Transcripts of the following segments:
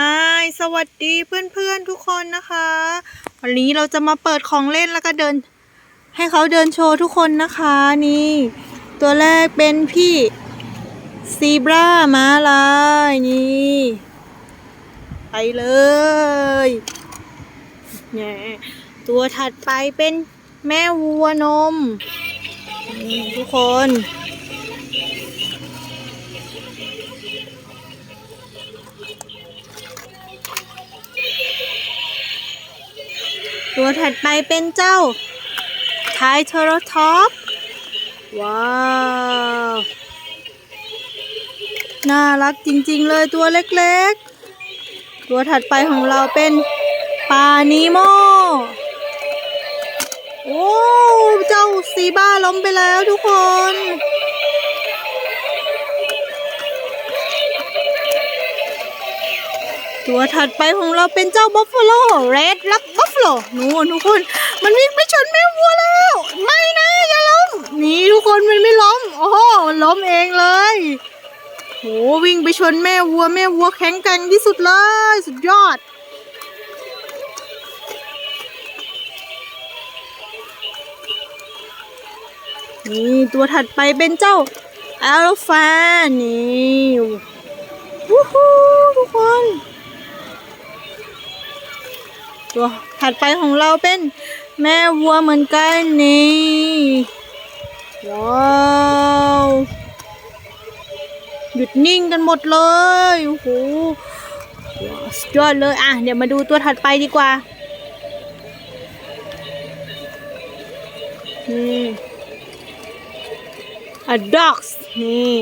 ฮายสวัสดีเพื่อนๆทุกคนนะคะ วันนี้เราจะมาเปิดของเล่นแล้วก็เดิน ให้เขาเดินโชว์ทุกคนนะคะนี่ ตัวแรกเป็นพี่ซีบรามาลายนี่ ไปเลยเนี่ยตัวถัดไปเป็นแม่วัวนมนี่ทุกคน ตัวถัดไปเป็นเจ้าไทเทอร์ท็อป ว้าว น่ารักจริงๆเลยตัวเล็กๆ ตัวถัดไปของเราเป็นปลานีโมโอ้ เจ้าซีบ้าล้มไปแล้วทุกคน ตัวถัดไปของเราเป็นเจ้าบัฟฟ a โลเรดลักบัฟฟ a โลนู่นทุกคน มันวิ่งไปชนแม่วัวแล้ว ไม่นะอย่าล้มนี่ทุกคนมันไม่ล้มโอ้โหมันล้มเองเลยโหวิ่งไปชนแม่วัว แม่วัวแข็งแกร่งที่สุดเลย สุดยอดนี่ตัวถัดไปเป็นเจ้าอ l ลฟานี่ ตัวถัดไปของเราเป็นแม่วัวเหมือนกันนี่ว้าวหยุดนิ่งกันหมดเลยโอ้โหสุดยอดเลยอะเดี๋ยวมาดูตัวถัดไปดีกว่านี่ a dogs นี่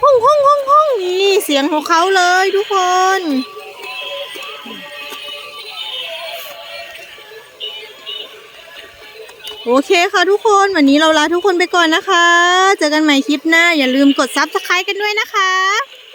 ห้องห้องห้องห้องนี่เสียงของเขาเลยทุกคน โอเคค่ะทุกคนวันนี้เราลาทุกคนไปก่อนนะคะ เจอกันใหม่คลิปหน้า อย่าลืมกดซับสไครต์กันด้วยนะคะ